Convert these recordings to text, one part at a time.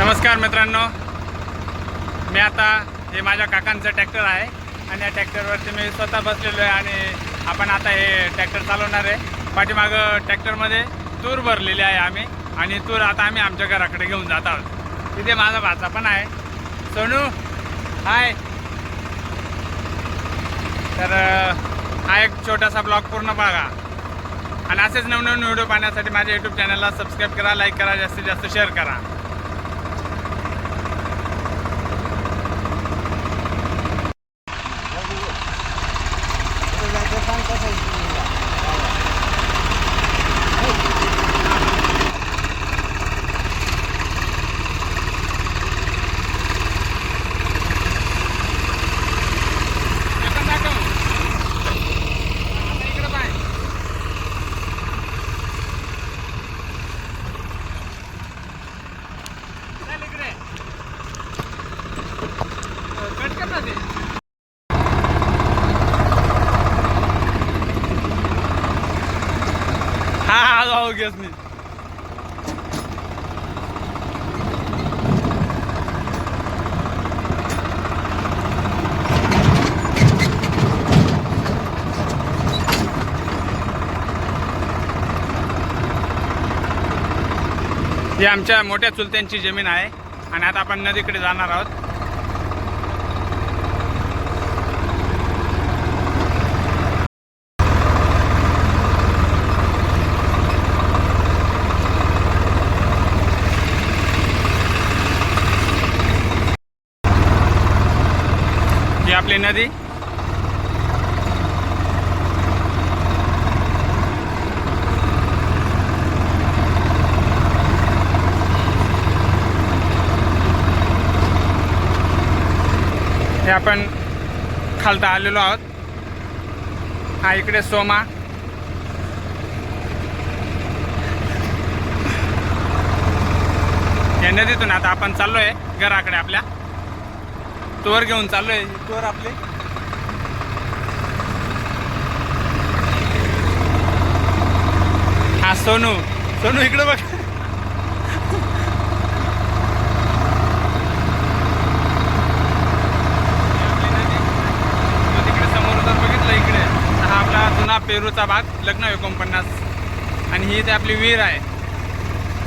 नमस्कार मित्रांनो. मी आता हे माझ्या काकांचं ट्रॅक्टर आहे आणि या ट्रॅक्टरवरती मी स्वतः बसलेलो आहे आणि आपण आता हे ट्रॅक्टर चालवणार आहे. पाठीमागं ट्रॅक्टरमध्ये तूर भरलेली आहे आम्ही आणि तूर आता आम्ही आमच्या घराकडे घेऊन जात आहोत. तिथे माझा भाचा पण आहे. सोनू हाय तर हा एक छोटासा ब्लॉग पूर्ण बघा. आणि असेच नवनवीन व्हिडिओ पाहण्यासाठी माझ्या यूट्यूब चॅनलला सबस्क्राईब करा लाईक करा जास्तीत जास्त शेअर करा आपण दाखव. आता इकडं पाय. चल इकडे. अ, कट कर ना ते. हा हा जाऊ ही आमच्या मोठ्या चुलत्यांची जमीन आहे आणि आता आपण नदीकडे जाणार आहोत. नदी. हे आपण खालता आलेलो आहोत. हा इकडे सोमा. या नदीतून आता आपण चाललोय घराकडे आपल्या. तोर घेऊन चाललोय. तोर आपली. हा सोनू. सोनू इकडे बघ. आपली नदी. तो तिकडे समोर जर बघितलं इकडे. तर हा आपला जुना पेरूचा भाग लग्न एकोणपन्नास. आणि ही इथे आपली विहीर आहे.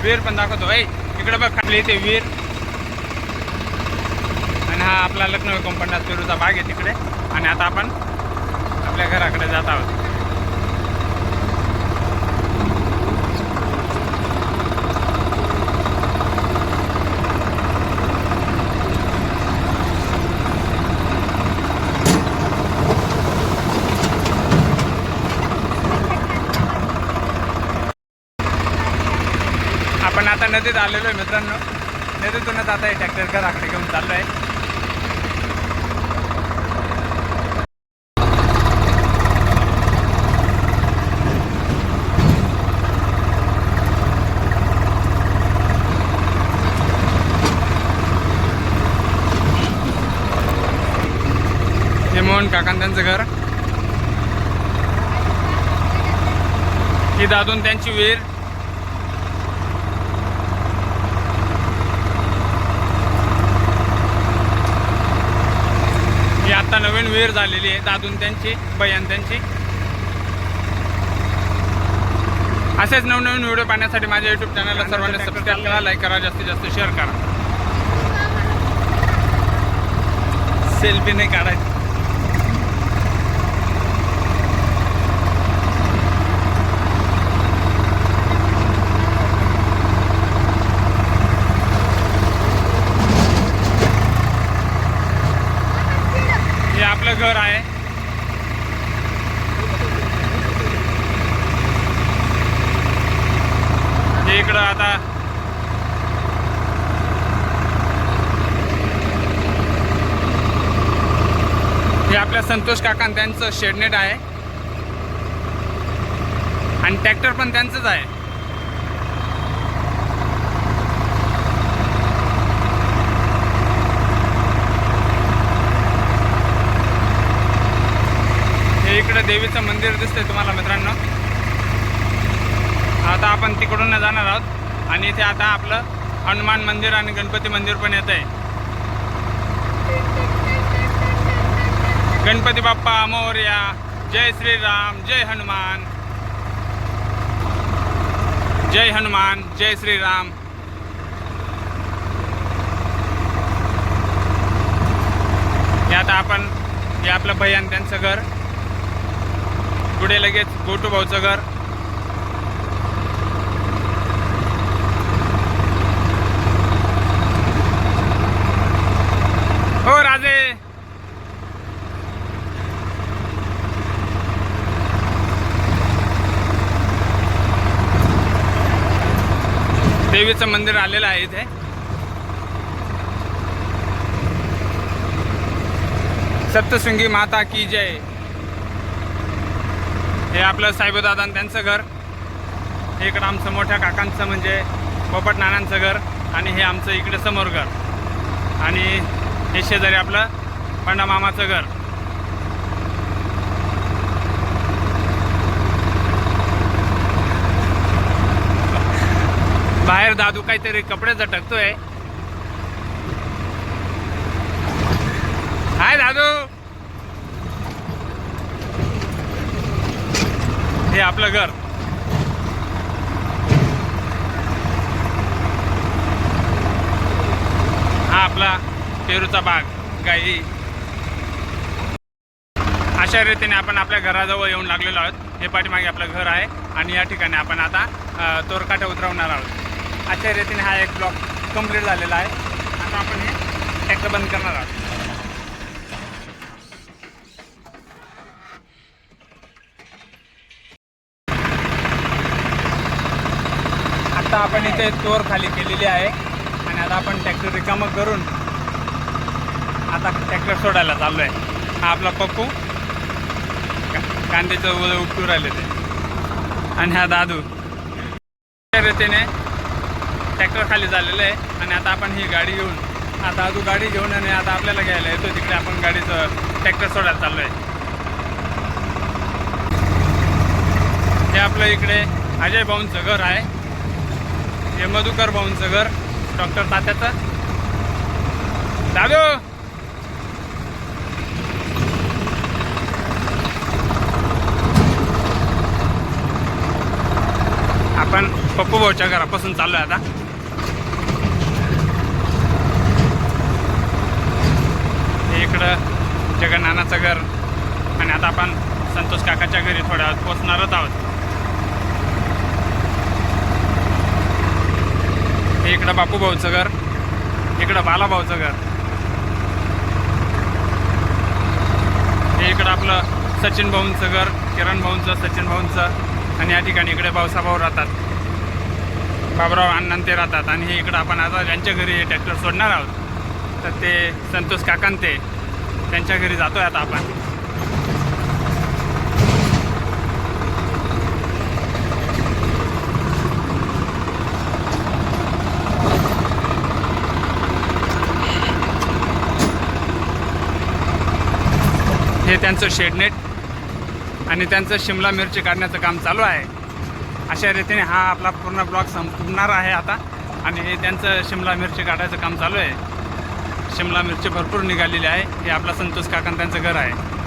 विहीर पण दाखवतो. ऐ इकडे बघ आपली इथे विहीर. आणि हा आपला लखनौ कंपनीचा पेरूचा भाग आहे तिकडे. आणि आता आपण आपल्या घराकडे जात आहोत. आपण आता नदीत आलेलो आहे मित्रांनो. नदीतूनच आता हे ट्रॅक्टर घराकडे घेऊन चाललो आहे पण मोहन त्यांचं घर. ही दादून त्यांची विहीर. ही आता नवीन विहीर झालेली आहे दादून त्यांची बयान त्यांची. असेच नवनवीन व्हिडिओ पाहण्यासाठी माझ्या युट्यूब चॅनलला सर्वांनी सबस्क्राईब करा लाईक करा जास्तीत जास्त शेअर करा. सेल्फी नाही काढायची हे आपलं घर आहे हे इकडं आता. हे आपल्या संतोष काका त्यांचं शेडनेट आहे. आणि ट्रॅक्टर पण त्यांचंच आहे. हे इकडे देवीचं मंदिर दिसतंय तुम्हाला मित्रांनो. आता आपण तिकडून जाणार आहोत. आणि इथे आता आपलं हनुमान मंदिर आणि गणपती मंदिर पण येत आहे गणपती बाप्पा मोर्या जय श्रीराम जय हनुमान. जय हनुमान जय श्रीराम. हे आता आपण हे आपलं भैयान त्यांचं घर. पुढे लगेच गोटू भाऊचं घर हो राजे देवीचं मंदिर आलेलं आहे इथे. सप्तशृंगी माता की जय. हे आपलं साहेबदादा त्यांचं घर. हे इकडं आमचं मोठ्या काकांचं म्हणजे पोपट नानांचं घर आणि हे आमचं इकडे समोर घर. आणि हे शेजारी आपलं पंडा मामाचं घर. बाहेर दादू काहीतरी कपडे झटकतोय. हाय दादू. हे आपलं घर. हा आपला पेरूचा बाग गाई अशा रीतीने आपण आपल्या घराजवळ येऊन लागलेलो आहोत. हे पाठीमागे आपलं घर आहे आणि या ठिकाणी आपण आता तोरकाटे उतरवणार आहोत. अशा रीतीने हा एक ब्लॉक कंप्लीट झालेला आहे. आता आपण हे ट्रॅक्टर बंद करणार आहोत. आता आपण इथे तोर खाली केलेली आहे आणि आता आपण ट्रॅक्टर रिकामं करून आता ट्रॅक्टर सोडायला चाललो आहे हा आपला पप्पू. कांद्याचं उ- उपटू राहिले ते. आणि हा दादू. त्या रीतीने ट्रॅक्टर खाली झालेलं आहे आणि आता आपण ही गाडी घेऊन आता अजून गाडी घेऊन आणि आता आपल्याला घ्यायला येतो. तिकडे आपण गाडीचं ट्रॅक्टर सोडायला चाललो आहे हे आपलं इकडे अजय भाऊंचं घर आहे. हे मधुकर भाऊंचं घर डॉक्टर तात्याचं. दादू! आपण पप्पू भाऊच्या घरापासून चाललोय आता हे इकडं जगन्नानाचं घर. आणि आता आपण संतोष काकाच्या घरी थोड्या वेळात पोचणारच आहोत. हे इकडं बापू भाऊचं घर. इकडं बाला भाऊचं घर. हे इकडं आपलं सचिन भाऊंचं घर किरण भाऊंचं सचिन भाऊंचं आणि या ठिकाणी इकडे भाऊसाभाऊ राहतात. बाबराव अण्णा ते राहतात. आणि हे इकडं आपण आता ज्यांच्या घरी ट्रॅक्टर सोडणार आहोत तर ते संतोष काकांते ते. त्यांच्या घरी जातोय आता आपण. हे त्यांचं शेडनेट आणि त्यांचं शिमला मिरची काढण्याचं काम चालू आहे. अशा रीतीने हा आपला पूर्ण ब्लॉक संपणार आहे आता आणि हे त्यांचं शिमला मिरची काढायचं काम चालू आहे. शिमला मिरची भरपूर निघालेली आहे. हे आपला संतोष काकांतांचं घर आहे.